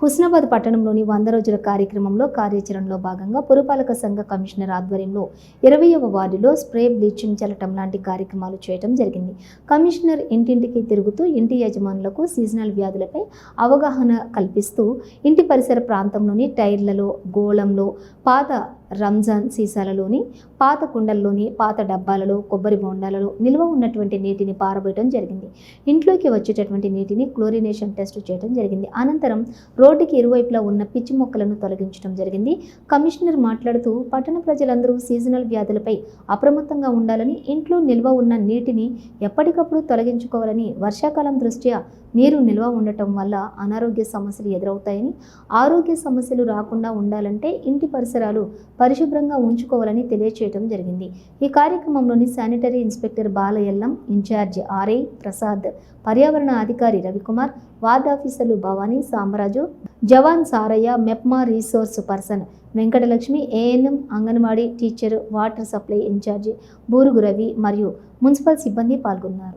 హుస్నాబాద్ పట్టణంలోని వంద రోజుల కార్యక్రమంలో కార్యాచరణలో భాగంగా పురపాలక సంఘ కమిషనర్ ఆధ్వర్యంలో ఇరవయవ వార్డులో స్ప్రే బ్లీచింగ్ చల్లటం లాంటి కార్యక్రమాలు చేయటం జరిగింది. కమిషనర్ ఇంటింటికి తిరుగుతూ ఇంటి యజమానులకు సీజనల్ వ్యాధులపై అవగాహన కల్పిస్తూ ఇంటి పరిసర ప్రాంతంలోని టైర్లలో గోళంలో పాత రంజాన్ సీసాలలోని పాత కుండల్లోని పాత డబ్బాలలో కొబ్బరి బొండాలలో నిల్వ ఉన్నటువంటి నీటిని పారబోయటం జరిగింది. ఇంట్లోకి వచ్చేటటువంటి నీటిని క్లోరినేషన్ టెస్ట్ చేయడం జరిగింది. అనంతరం రోడ్డుకి ఇరువైపులా ఉన్న పిచ్చి మొక్కలను తొలగించడం జరిగింది. కమిషనర్ మాట్లాడుతూ పట్టణ ప్రజలందరూ సీజనల్ వ్యాధులపై అప్రమత్తంగా ఉండాలని ఇంట్లో నిల్వ ఉన్న నీటిని ఎప్పటికప్పుడు తొలగించుకోవాలని వర్షాకాలం దృష్ట్యా నీరు నిల్వ ఉండటం వల్ల అనారోగ్య సమస్యలు ఎదురవుతాయని ఆరోగ్య సమస్యలు రాకుండా ఉండాలంటే ఇంటి పరిసరాలు పరిశుభ్రంగా ఉంచుకోవాలని తెలియచేయడం జరిగింది. ఈ కార్యక్రమంలోని sanitary inspector Balayallam incharge RI Prasad పర్యావరణ అధికారి రవికుమార్ వార్డ్ ఆఫీసర్లు భవానీ సామరాజు జవాన్ Sarayya MEPMA resource person Venkatalakshmi ANM anganwadi teacher water supply incharge Burugu Ravi మరియు మున్సిపల్ సిబ్బంది పాల్గొన్నారు.